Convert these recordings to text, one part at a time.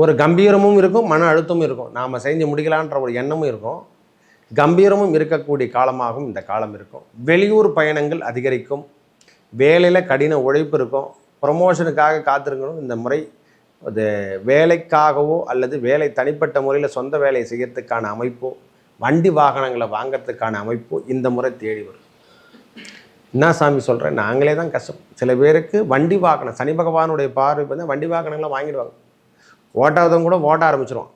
ஒரு கம்பீரமும் இருக்கும் மன அழுத்தமும் இருக்கும். நாம் செஞ்சு முடிக்கலான்ற ஒரு எண்ணமும் இருக்கும். கம்பீரமும் இருக்கக்கூடிய காலமாகவும் இந்த காலம் இருக்கும். வெளியூர் பயணங்கள் அதிகரிக்கும். வேலையில் கடின உழைப்பு இருக்கும். ப்ரொமோஷனுக்காக காத்திருக்கணும். இந்த முறை அது வேலைக்காகவோ அல்லது வேலை தனிப்பட்ட முறையில் சொந்த வேலையை செய்யறதுக்கான அமைப்போ வண்டி வாகனங்களை வாங்கிறதுக்கான அமைப்போ இந்த முறை தேடி வரும். என்ன சாமி சொல்கிறேன் நாங்களே தான் கஷ்டம். சில பேருக்கு வண்டி வாகனம் சனி பகவானுடைய பார்வை வந்து வண்டி வாகனங்களை வாங்கிடுவாங்க. ஓட்டாதவங்க கூட ஓட்ட ஆரம்பிச்சிருவான்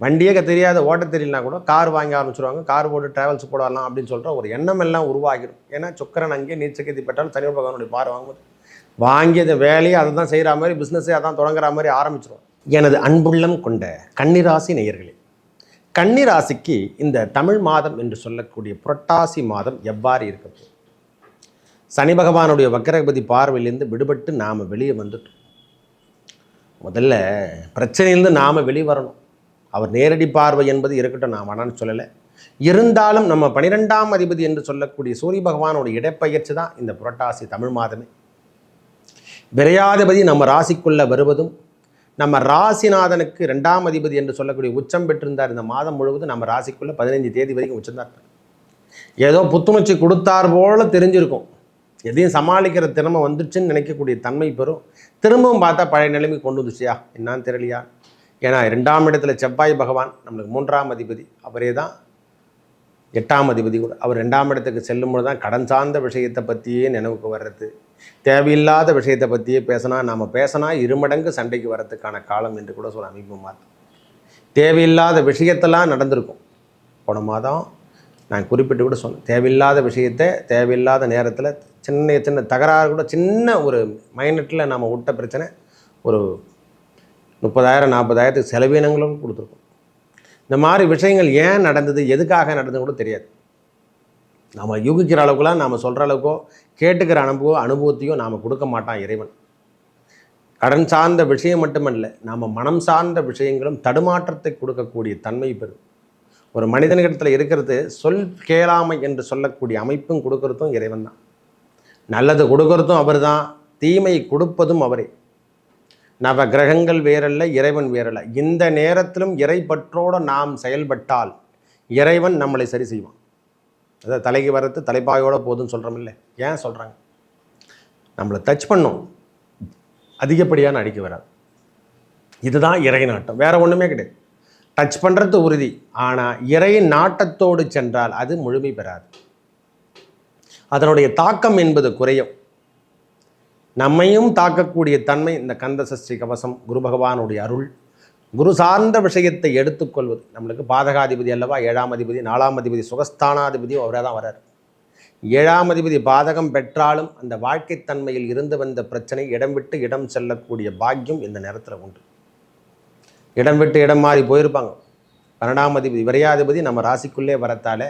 வண்டியே தெரியாத ஓட்ட தெரியலனா கூட கார் வாங்கி ஆரம்பிச்சிருவாங்க. கார் போட்டு ட்ராவல்ஸ் போடலாம் அப்படின்னு சொல்கிற ஒரு எண்ணம் எல்லாம் உருவாகிடும். ஏன்னா சுக்கரன் அங்கேயே நீச்சக்கத்தி பெற்றாலும் தனியார் பகவானுடைய பார் வாங்குவது வாங்கி அந்த வேலையை அதை தான் செய்கிற மாதிரி பிஸ்னஸே அதான் தொடங்குற மாதிரி ஆரம்பிச்சிடும் எனது அன்புள்ளம் கொண்ட கன்னிராசி நேயர்களே கன்னிராசிக்கு இந்த தமிழ் மாதம் என்று சொல்லக்கூடிய புரட்டாசி மாதம் எவ்வாறு இருக்கிறது சனி பகவானுடைய வக்கரகபதி பார்வையிலேருந்து விடுபட்டு நாம் வெளியே வந்துட்டோம். முதல்ல பிரச்சனையிலேருந்து நாம் வெளிவரணும். அவர் நேரடி பார்வை என்பது இருக்கட்டும் நான் வேணான்னு சொல்லலை. இருந்தாலும் நம்ம பனிரெண்டாம் அதிபதி என்று சொல்லக்கூடிய சூரிய பகவானோட இடப்பெயர்ச்சி தான் இந்த புரட்டாசி தமிழ் மாதமே. விரையாதிபதி நம்ம ராசிக்குள்ளே வருவதும் நம்ம ராசிநாதனுக்கு ரெண்டாம் அதிபதி என்று சொல்லக்கூடிய உச்சம் பெற்றிருந்தார் இந்த மாதம் முழுவதும் நம்ம ராசிக்குள்ளே பதினைஞ்சு தேதி வரைக்கும் உச்சம் தான். ஏதோ புத்துணர்ச்சி கொடுத்தார் போல தெரிஞ்சிருக்கும். எதையும் சமாளிக்கிற திறமை வந்துடுச்சுன்னு நினைக்கக்கூடிய தன்மை பெறும். திரும்பவும் பார்த்தா பழைய நிலைமை கொண்டு வந்துச்சியா என்னான்னு தெரியலையா? ஏன்னா ரெண்டாம் இடத்துல செவ்வாய் பகவான் நம்மளுக்கு மூன்றாம் அதிபதி. அவரே தான் எட்டாம் அதிபதி கூட. அவர் ரெண்டாம் இடத்துக்கு செல்லும்போது தான் கடன் சார்ந்த விஷயத்தை பற்றியே நினைவுக்கு வர்றது. தேவையில்லாத விஷயத்தை பற்றியே பேசினா நாம் பேசினா இருமடங்கு சண்டைக்கு வரத்துக்கான காலம் என்று கூட சொல்ல அமைப்பு மாற்றோம் தேவையில்லாத விஷயத்தெல்லாம் நடந்திருக்கும். போன மாதம் நான் குறிப்பிட்டு கூட சொன்னேன். தேவையில்லாத விஷயத்தை தேவையில்லாத நேரத்தில் சின்ன சின்ன தகராறு கூட சின்ன ஒரு மைனட்டில் நாம் விட்ட பிரச்சனை. ஒரு முப்பதாயிரம் நாற்பதாயிரத்துக்கு செலவீனங்களும் கொடுத்துருக்கோம். இந்த மாதிரி விஷயங்கள் ஏன் நடந்தது எதுக்காக நடந்தது கூட தெரியாது. நாம் யூகிக்கிற அளவுக்குலாம் நாம் சொல்கிற அளவுக்கோ கேட்டுக்கிற அனுபவம் அனுபவத்தையும் நாம் கொடுக்க மாட்டான் இறைவன். கடன் சார்ந்த விஷயம் மட்டுமல்ல நாம் மனம் சார்ந்த விஷயங்களும் தடுமாற்றத்தை கொடுக்கக்கூடிய தன்மை பெறும். ஒரு மனிதனிடத்தில் இருக்கிறது சொல் கேளாமை என்று சொல்லக்கூடிய அமைப்பும் கொடுக்கறதும் இறைவன் தான். நல்லது கொடுக்கறதும் அவர் தான் தீமை கொடுப்பதும் அவரே. நவ கிரகங்கள் வேறல்ல இறைவன் வேறல்ல. இந்த நேரத்திலும் இறைப்பற்றோடு நாம் செயல்பட்டால் இறைவன் நம்மளை சரி செய்வான். அதை தலைக்கு வரத்து தலைப்பாயோட போதும்னு சொல்கிறோமில்ல ஏன் சொல்கிறாங்க நம்மளை டச் பண்ணும். அதிகப்படியான அடிக்க வராது. இதுதான் இறை நாட்டம். வேற ஒன்றுமே கிடையாது. டச் பண்ணுறது உறுதி. ஆனால் இறை நாட்டத்தோடு சென்றால் அது முழுமை பெறாது. அதனுடைய தாக்கம் என்பது குறையும். நம்மையும் தாக்கக்கூடிய தன்மை இந்த கந்த சஷ்டி கவசம் குரு பகவானுடைய அருள் குரு சார்ந்த விஷயத்தை எடுத்துக்கொள்வது. நம்மளுக்கு பாதகாதிபதி அல்லவா ஏழாம் அதிபதி நாலாம் அதிபதி சுகஸ்தானாதிபதி அவரே தான் வரார். ஏழாம் அதிபதி பாதகம் பெற்றாலும் அந்த வாழ்க்கைத்தன்மையில் இருந்து வந்த பிரச்சனை இடம் விட்டு இடம் செல்லக்கூடிய பாக்கியம் இந்த நேரத்தில் உண்டு. இடம் விட்டு இடம் மாறி போயிருப்பாங்க. பன்னெண்டாம் அதிபதி விரையாதிபதி நம்ம ராசிக்குள்ளே வரத்தால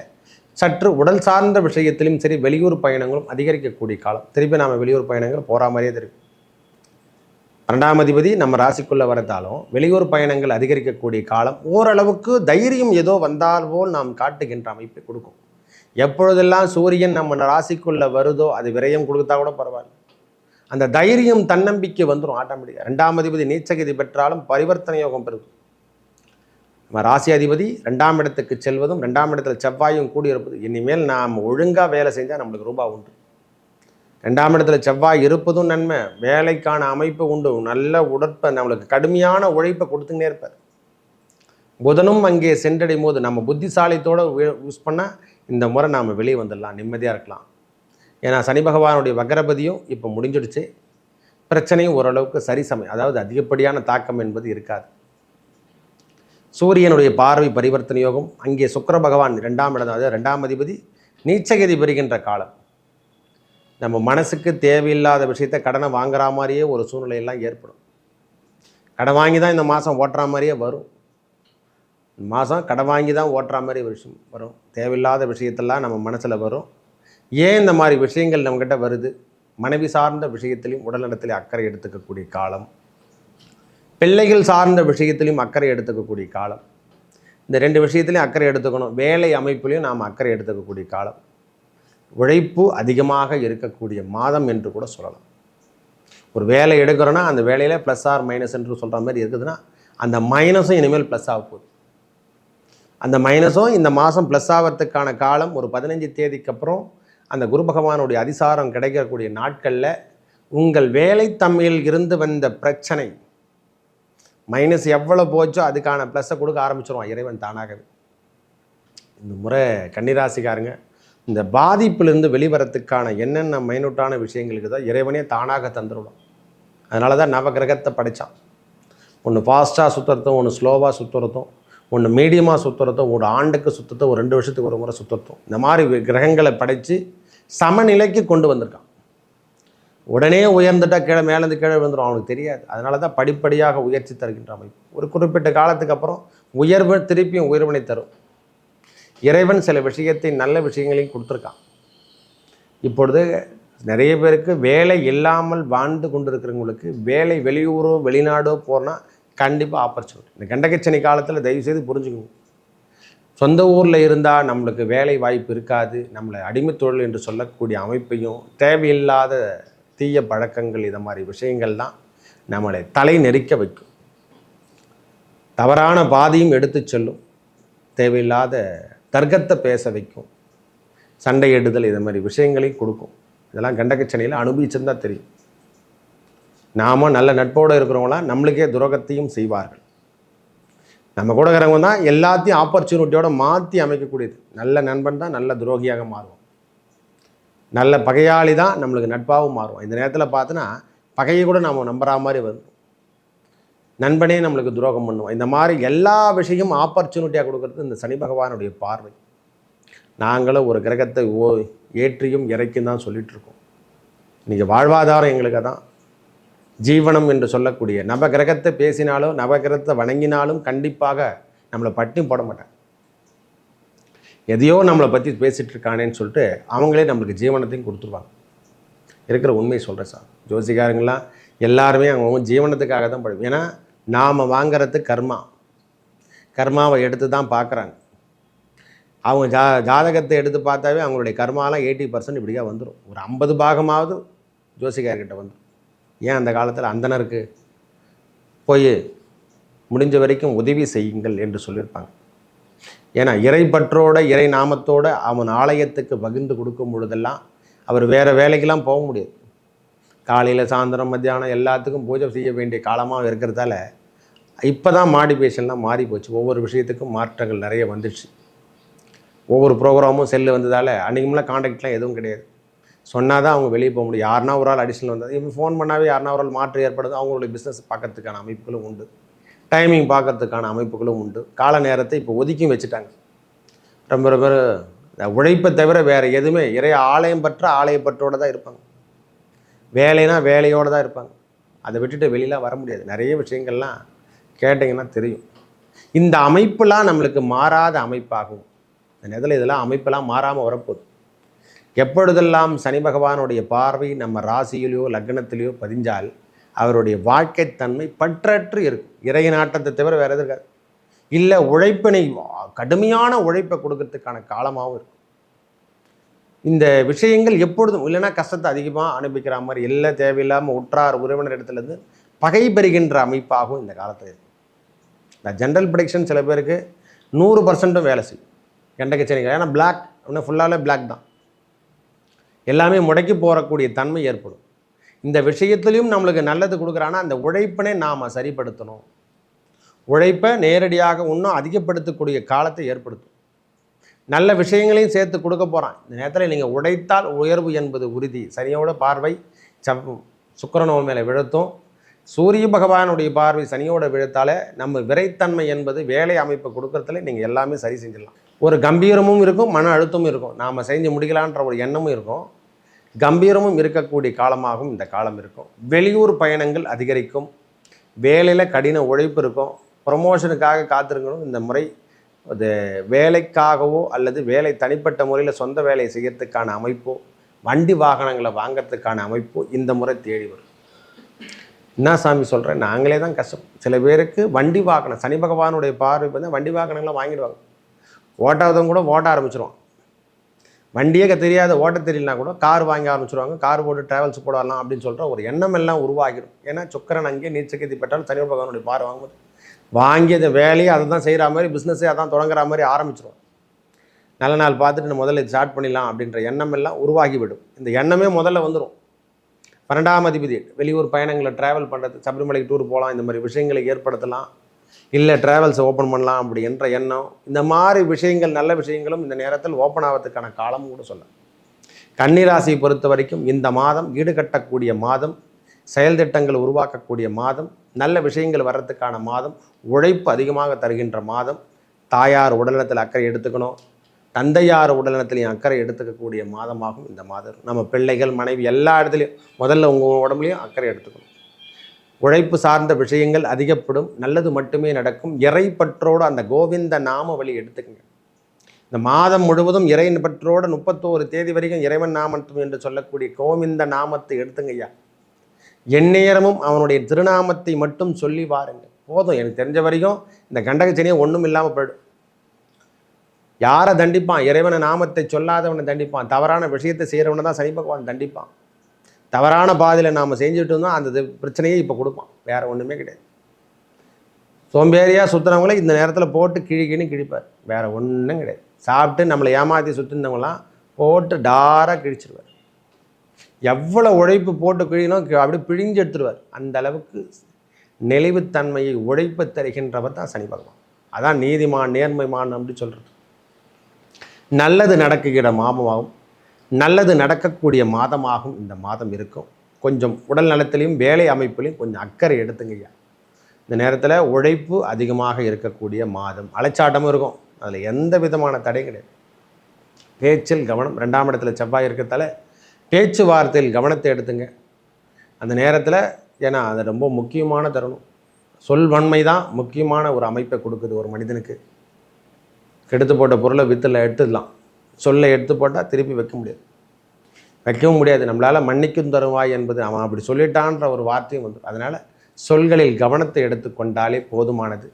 சற்று உடல் சார்ந்த விஷயத்திலும் சரி வெளியூர் பயணங்களும் அதிகரிக்கக்கூடிய காலம். திருப்பி நாம் வெளியூர் பயணங்கள் போகிற மாதிரியே தெரியும் பன்னெண்டாம் அதிபதி நம்ம ராசிக்குள்ளே வரத்தாலும் வெளியூர் பயணங்கள் அதிகரிக்கக்கூடிய காலம் ஓரளவுக்கு தைரியம் ஏதோ வந்தால் போல் நாம் காட்டுகின்ற அமைப்பை கொடுக்கும். எப்பொழுதெல்லாம் சூரியன் நம்ம ராசிக்குள்ளே வருதோ அது விரயம் கொடுத்தா கூட பரவாயில்ல. அந்த தைரியம் தன்னம்பிக்கை வந்துடும் ஆட்டோமேட்டிக்காக ரெண்டாம் அதிபதி நீச்சகதி பெற்றாலும் பரிவர்த்தனை யோகம் பெறும். நம்ம ராசி அதிபதி ரெண்டாம் இடத்துக்கு செல்வதும் ரெண்டாம் இடத்துல செவ்வாயும் கூடியிருப்பது. இனிமேல் நாம் ஒழுங்காக வேலை செஞ்சால் நம்மளுக்கு ரூபாய் உண்டு. ரெண்டாம் இடத்துல செவ்வாய் இருப்பதும் நன்மை வேலைக்கான அமைப்பு உண்டு. நல்ல உடற்ப நம்மளுக்கு கடுமையான உழைப்பை கொடுத்துக்கிட்டே இருப்பார். புதனும் அங்கே சென்றடையும் போது நம்ம புத்திசாலித்தோடு யூஸ் பண்ணால் இந்த முறை நாம் வெளியே வந்துடலாம் நிம்மதியாக இருக்கலாம். ஏன்னா சனி பகவானுடைய வக்ரபதியும் இப்போ முடிஞ்சிடுச்சு. பிரச்சனையும் ஓரளவுக்கு சரி சமயம் அதாவது அதிகப்படியான தாக்கம் என்பது இருக்காது. சூரியனுடைய பார்வை பரிவர்த்தனை யோகம். அங்கே சுக்கர பகவான் ரெண்டாம் இடம் அதாவது ரெண்டாம் அதிபதி நீச்சகதி பெறுகின்ற காலம். நம்ம மனசுக்கு தேவையில்லாத விஷயத்தை கடனை வாங்குற மாதிரியே ஒரு சூழ்நிலையெல்லாம் ஏற்படும். கடன் வாங்கி தான் இந்த மாதம் ஓட்டுற மாதிரியே வரும். மாதம் கடன் வாங்கி தான் ஓட்டுற மாதிரி ஒரு விஷயம் வரும். தேவையில்லாத விஷயத்தெல்லாம் நம்ம மனசில் வரும். ஏன் இந்த மாதிரி விஷயங்கள் நம்மக்கிட்ட வருது? மனைவி சார்ந்த விஷயத்திலையும் உடல்நலத்திலையும் அக்கறை எடுத்துக்கக்கூடிய காலம். பிள்ளைகள் சார்ந்த விஷயத்திலையும் அக்கறை எடுத்துக்கக்கூடிய காலம். இந்த ரெண்டு விஷயத்துலையும் அக்கறை எடுத்துக்கணும். வேலை அமைப்புலையும் நாம் அக்கறை எடுத்துக்கக்கூடிய காலம். உழைப்பு அதிகமாக இருக்கக்கூடிய மாதம் என்று கூட சொல்லலாம். ஒரு வேலை எடுக்கிறோன்னா அந்த வேலையில் ப்ளஸ் ஆர் மைனஸ் என்று சொல்கிற மாதிரி இருக்குதுன்னா அந்த மைனஸும் இனிமேல் ப்ளஸ் ஆக போகுது. அந்த மைனஸும் இந்த மாதம் ப்ளஸ் ஆகிறதுக்கான காலம் ஒரு பதினஞ்சு தேதிக்கு அப்புறம் அந்த குரு பகவானுடைய அதிசாரம் கிடைக்கக்கூடிய நாட்களில் உங்கள் வேலை தம்மில் இருந்து வந்த பிரச்சனை மைனஸ் எவ்வளோ போச்சோ அதுக்கான ப்ளஸ்ஸை கொடுக்க ஆரம்பிச்சிருவான் இறைவன் தானாகவே. இந்த முறை கன்னிராசிக்காரங்க இந்த பாதிப்பிலிருந்து வெளிவரத்துக்கான என்னென்ன மைனூட்டான விஷயங்களுக்கு தான் இறைவனே தானாக தந்துவிடும் அதனால தான் நவகிரகத்தை படித்தான் ஒன்று ஃபாஸ்ட்டாக சுற்றுறதும் ஒன்று ஸ்லோவாக சுற்றுறதும் ஒன்று மீடியமாக சுற்றுறதும் ஒரு ஆண்டுக்கு சுற்றத்தும் ஒரு ரெண்டு வருஷத்துக்கு ஒரு முறை சுற்றுறதும் இந்த மாதிரி வி- கிரகங்களை படைத்து சமநிலைக்கு கொண்டு வந்திருக்கான். உடனே உயர்ந்துட்டால் கீழே மேலேருந்து கீழே விழுந்துடும் அவனுக்கு தெரியாது. அதனால தான் படிப்படியாக உயர்ச்சி தருகின்ற அமைப்பு. ஒரு குறிப்பிட்ட காலத்துக்கு அப்புறம் உயர்வு திருப்பியும் உயர்வினை தரும். இறைவன் சில விஷயத்தை நல்ல விஷயங்களையும் கொடுத்துருக்கான். இப்பொழுது நிறைய பேருக்கு வேலை இல்லாமல் வாழ்ந்து கொண்டிருக்கிறவங்களுக்கு வேலை வெளியூரோ வெளிநாடோ போனால் கண்டிப்பாக ஆப்பர்ச்சுனிட்டி இந்த கண்டகச்சனி காலத்தில் தயவுசெய்து புரிஞ்சுக்கணும் சொந்த ஊரில் இருந்தால் நம்மளுக்கு வேலை வாய்ப்பு இருக்காது. நம்மளை அடிமை தொழில் என்று சொல்லக்கூடிய அமைப்பையும் தேவையில்லாத தீய பழக்கங்கள் இதை மாதிரி விஷயங்கள் தான் நம்மளை தலை நெரிக்க வைக்கும். தவறான பாதையும் எடுத்து செல்லும். தேவையில்லாத தர்க்கத்தை பேச வைக்கும். சண்டையிடுதல் இது மாதிரி விஷயங்களையும் கொடுக்கும். இதெல்லாம் கண்டகச்சனையில் அனுபவிச்சிருந்தா தெரியும். நாம நல்ல நட்போடு இருக்கிறவங்களாம் நம்மளுக்கே துரோகத்தையும் செய்வார்கள். நம்ம கூட இருக்கிறவங்க தான் எல்லாத்தையும் ஆப்பர்ச்சுனிட்டியோட மாற்றி அமைக்கக்கூடியது. நல்ல நண்பன் தான் நல்ல துரோகியாக மாறுவோம் நல்ல பகையாளி தான் நம்மளுக்கு நட்பாகவும் மாறுவோம் இந்த நேரத்தில் பார்த்தோன்னா பகையை கூட நாம் நம்புற மாதிரி வரும். நண்பனே நம்மளுக்கு துரோகம் பண்ணுவோம் இந்த மாதிரி எல்லா விஷயமும் ஆப்பர்ச்சுனிட்டியாக கொடுக்கறது இந்த சனி பகவானுடைய பார்வை. நாங்களும் ஒரு கிரகத்தை ஓ ஏற்றியும் இறக்கியும் தான் சொல்லிகிட்ருக்கோம் இன்றைக்கி வாழ்வாதாரம் எங்களுக்கு தான். ஜீவனம் என்று சொல்லக்கூடிய நவ கிரகத்தை பேசினாலும் நவ கிரகத்தை வணங்கினாலும் கண்டிப்பாக நம்மளை பட்டி போட மாட்டேன் எதையோ நம்மளை பற்றி பேசிகிட்டு இருக்கானேன்னு சொல்லிட்டு அவங்களே நம்மளுக்கு ஜீவனத்தையும் கொடுத்துருவாங்க. இருக்கிற உண்மையை சொல்கிறேன் சார். ஜோசிக்காரங்களாம் எல்லாருமே அவங்க ஜீவனத்துக்காக தான் படிப்போம் ஏன்னா நாம் வாங்கிறது கர்மா. கர்மாவை எடுத்து தான் பார்க்குறாங்க அவங்க ஜா ஜாதகத்தை எடுத்து பார்த்தாவே அவங்களுடைய கர்மாலாம் எயிட்டி பர்சன்ட் இப்படியாக வந்துடும் ஒரு ஐம்பது பாகமாவது ஜோசிகார்கிட்ட வந்துடும் ஏன் அந்த காலத்தில் அந்தனருக்கு போய் முடிஞ்ச வரைக்கும் உதவி செய்யுங்கள் என்று சொல்லியிருப்பாங்க. ஏன்னா இறைப்பற்றோட இறை நாமத்தோட அவன் ஆலயத்துக்கு பகிர்ந்து கொடுக்கும் பொழுதெல்லாம் அவர் வேறு வேலைக்கெல்லாம் போக முடியாது. காலையில் சாயந்தரம் மத்தியானம் எல்லாத்துக்கும் பூஜை செய்ய வேண்டிய காலமாக இருக்கிறதால இப்போ தான் மாடிஃபிகேஷன்லாம் மாறி போச்சு. ஒவ்வொரு விஷயத்துக்கும் மாற்றங்கள் நிறைய வந்துடுச்சு. ஒவ்வொரு ப்ரோக்ராமும் செல்லு வந்ததால் அன்றைக்குமெல்லாம் காண்டாக்ட்லாம் எதுவும் கிடையாது. சொன்னால் தான் அவங்க வெளியே போக முடியும். யாருனா ஒரு ஆள் அடிஷனல் வந்தால் இப்போ ஃபோன் பண்ணாவே யாருனா ஒரு ஆள் மாற்று ஏற்படுது. அவங்களுடைய பிஸ்னஸ் பார்க்கறதுக்கான அமைப்புகளும் உண்டு. டைமிங் பார்க்கறதுக்கான அமைப்புகளும் உண்டு. கால நேரத்தை இப்போ ஒதுக்கியும் வச்சுட்டாங்க. ரொம்ப ரொம்ப உழைப்பை தவிர வேறு எதுவுமே இறைய ஆலயம் பற்ற ஆலயப்பற்றோடு தான் இருப்பாங்க. வேலைனா வேலையோடு தான் இருப்பாங்க. அதை விட்டுட்டு வெளியில் வர முடியாது. நிறைய விஷயங்கள்லாம் கேட்டிங்கன்னா தெரியும். இந்த அமைப்புலாம் நம்மளுக்கு மாறாத அமைப்பாகும். இந்த நேரத்தில் இதெல்லாம் அமைப்பெல்லாம் மாறாமல் வரப்போகுது. எப்பொழுதெல்லாம் சனி பகவானுடைய பார்வை நம்ம ராசியிலையோ லக்னத்திலேயோ பதிஞ்சால் அவருடைய வாழ்க்கைத்தன்மை பற்றற்று இருக்கும். இறை நாட்டத்தை தவிர வேறு எதுவும் இருக்காது. இல்லை உழைப்பினை கடுமையான உழைப்பை கொடுக்கறதுக்கான காலமாகவும் இருக்கும். இந்த விஷயங்கள் எப்பொழுதும் இல்லைன்னா கஷ்டத்தை அதிகமாக அனுபவிக்கிற மாதிரி எல்லாம் தேவையில்லாமல் உற்றார் உறவினர் இடத்துலேருந்து பகை பெறுகின்ற அமைப்பாகவும் இந்த காலத்தில் இருக்கும் இந்த ஜென்ரல் ப்ரடிக்ஷன் சில பேருக்கு நூறு பர்சன்ட்டும் வேலை செய்யும். கெண்டக்கச்சேரிங்க ஏன்னா பிளாக் இன்னும் ஃபுல்லாகவே பிளாக் தான். எல்லாமே முடக்கி போகக்கூடிய தன்மை ஏற்படும். இந்த விஷயத்துலையும் நம்மளுக்கு நல்லது கொடுக்குறான்னா அந்த உழைப்பினை நாம் சரிப்படுத்தணும். உழைப்பை நேரடியாக இன்னும் அதிகப்படுத்தக்கூடிய காலத்தை ஏற்படுத்தும். நல்ல விஷயங்களையும் சேர்த்து கொடுக்க போகிறான் இந்த நேரத்தில் நீங்கள் உழைத்தால் உயர்வு என்பது உறுதி. சனியோட பார்வை சவ் சுக்கிரனோ மேலே விழுத்தும். சூரிய பகவானுடைய பார்வை சனியோட விழுத்தாலே நம்ம விரைத்தன்மை என்பது வேலை அமைப்பு கொடுக்குறதுல நீங்கள் எல்லாமே சரி செஞ்சிடலாம். ஒரு கம்பீரமும் இருக்கும் மன அழுத்தமும் இருக்கும். நாம் செஞ்சு முடிக்கலான்ற ஒரு எண்ணமும் இருக்கும். கம்பீரமும் இருக்கக்கூடிய காலமாகவும் இந்த காலம் இருக்கும். வெளியூர் பயணங்கள் அதிகரிக்கும். வேலையில் கடின உழைப்பு இருக்கும். ப்ரொமோஷனுக்காக காத்திருக்கணும். இந்த முறை அது வேலைக்காகவோ அல்லது வேலை தனிப்பட்ட முறையில் சொந்த வேலையை செய்யறதுக்கான அமைப்போ வண்டி வாகனங்களை வாங்கிறதுக்கான அமைப்போ இந்த முறை தேடி வரும். என்ன சாமி சொல்கிறேன் நாங்களே தான் கஷ்டம். சில பேருக்கு வண்டி வாகனம் சனி பகவானுடைய பார்வை வந்து வண்டி வாகனங்களாம் வாங்கிடுவாங்க. ஓட்டாதவங்க கூட ஓட்ட ஆரம்பிச்சிருவான் வண்டியே தெரியாத ஓட்ட தெரியலனா கூட கார் வாங்கி ஆரம்பிச்சிருவாங்க கார் போட்டு டிராவல்ஸ் போடலாம் அப்படின்னு சொல்கிற ஒரு எண்ணம் எல்லாம் உருவாகிடும். ஏன்னா சுக்கரன் அங்கே நீச்சக்கத்தி பெற்றாலும் தனியார் பகவானுடைய பார் வாங்கும்போது. வாங்கி அந்த வேலையை அதை தான் செய்கிற மாதிரி பிஸ்னஸே அதான் தொடங்குற மாதிரி ஆரம்பிச்சிருவோம் நல்ல நாள் பார்த்துட்டு நம்ம முதல்ல இது ஸ்டார்ட் பண்ணிடலாம் அப்படின்ற எண்ணம் எல்லாம் உருவாகிவிடும். இந்த எண்ணமே முதல்ல வந்துடும் பன்னெண்டாம் அதிபதி வெளியூர் பயணங்களை ட்ராவல் பண்ணுறது சபரிமலைக்கு டூர் போகலாம் இந்த மாதிரி விஷயங்களை ஏற்படுத்தலாம். இல்லை ட்ராவல்ஸை ஓப்பன் பண்ணலாம் அப்படின்ற எண்ணம். இந்த மாதிரி விஷயங்கள் நல்ல விஷயங்களும் இந்த நேரத்தில் ஓப்பன் ஆகிறதுக்கான காலமும் கூட சொல்லலாம் கன்னிராசியை பொறுத்த வரைக்கும் இந்த மாதம் ஈடுகட்டக்கூடிய மாதம் செயல் திட்டங்கள் உருவாக்கக்கூடிய மாதம் நல்ல விஷயங்கள் வர்றதுக்கான மாதம் உழைப்பு அதிகமாக தருகின்ற மாதம் தாயார் உடல்நலத்தில் அக்கறை எடுத்துக்கணும் தந்தையார் உடல்நலத்திலையும் அக்கறை எடுத்துக்கக்கூடிய மாதமாகும் இந்த மாதம். நம்ம பிள்ளைகள் மனைவி எல்லா இடத்துலையும் முதல்ல உங்கள் உடம்புலையும் அக்கறை எடுத்துக்கணும். உழைப்பு சார்ந்த விஷயங்கள் அதிகப்படும் நல்லது மட்டுமே நடக்கும். இறைப்பற்றோடு அந்த கோவிந்த நாம வழி எடுத்துக்கங்க. இந்த மாதம் முழுவதும் இறைவன் பற்றோடு முப்பத்தோரு தேதி வரைக்கும் இறைவன் நாமத்தும் என்று சொல்லக்கூடிய கோவிந்த நாமத்தை எடுத்துங்கய்யா எந்நேரமும் அவனுடைய திருநாமத்தை மட்டும் சொல்லி வாருங்க. போதும் எனக்கு தெரிஞ்ச வரைக்கும் இந்த கண்டகச்சனியை ஒன்றும் இல்லாமல் போயிடும். யாரை தண்டிப்பான்? இறைவனை நாமத்தை சொல்லாதவனை தண்டிப்பான். தவறான விஷயத்தை செய்கிறவனை தான் சனி பகவான் தண்டிப்பான். தவறான பாதையில் நாம் செஞ்சுட்டு இருந்தோம் அந்த இது இப்போ கொடுப்பான் வேற ஒன்றுமே கிடையாது. சோம்பேறியாக சுற்றுறவங்கள இந்த நேரத்தில் போட்டு கிழி கிழிப்பார். வேறு ஒன்றும் கிடையாது. சாப்பிட்டு நம்மளை ஏமாற்றி சுற்றிருந்தவங்களாம் போட்டு டாராக கிழிச்சிருவார். எவ்வளோ உழைப்பு போட்டு கிழினோ அப்படியே பிழிஞ்சு எடுத்துருவார். அந்த அளவுக்கு நெளிவுத்தன்மையை உழைப்பு தருகின்றவர் தான் சனி பகவான். அதான் நீதிமான் நேர்மைமான் அப்படி சொல்கிறது நல்லது நடக்குகிற மாதமாகும் நல்லது நடக்கக்கூடிய மாதமாகும் இந்த மாதம் இருக்கும். கொஞ்சம் உடல் நலத்திலையும் வேலை அமைப்பிலையும் கொஞ்சம் அக்கறை எடுத்துங்கய்யா இந்த நேரத்தில் உழைப்பு அதிகமாக இருக்கக்கூடிய மாதம். அலைச்சாட்டமும் இருக்கும். அதில் எந்த விதமான தடை கிடையாது. பேச்சில் கவனம் ரெண்டாம் இடத்துல செவ்வாய் இருக்கிறதால பேச்சுவார்த்தையில் கவனத்தை எடுத்துங்க. அந்த நேரத்தில் ஏன்னா அது ரொம்ப முக்கியமான தருணம். சொல்வன்மை தான் முக்கியமான ஒரு அமைப்பை கொடுக்குது ஒரு மனிதனுக்கு. கெடுத்து போட்ட பொருளை வித்தில் எடுத்துடலாம். சொல்லை எடுத்து போட்டால் திருப்பி வைக்க முடியாது. வைக்கவும் முடியாது. நம்மளால் மன்னிக்கும் தருவாய் என்பது அவன் அப்படி சொல்லிட்டான்ற ஒரு வார்த்தையும் வந்து அதனால் சொல்களில் கவனத்தை எடுத்துக்கொண்டாலே போதுமானது.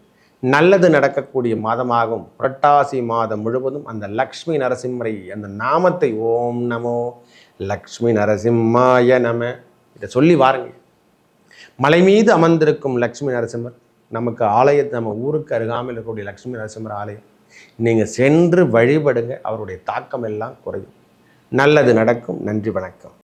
நல்லது நடக்கக்கூடிய மாதமாகும். புரட்டாசி மாதம் முழுவதும் அந்த லக்ஷ்மி நரசிம்மரை அந்த நாமத்தை ஓம் நமோ லக்ஷ்மி நரசிம்மாய நம இதை சொல்லி வாருங்க மலை மீது அமர்ந்திருக்கும் லக்ஷ்மி நரசிம்மர் நமக்கு ஆலயத்தை நம்ம ஊருக்கு அருகாமையில் இருக்கக்கூடிய லக்ஷ்மி நரசிம்மர் ஆலயம் நீங்கள் சென்று வழிபடுங்க. அவருடைய தாக்கம் எல்லாம் குறையும். நல்லது நடக்கும். நன்றி வணக்கம்.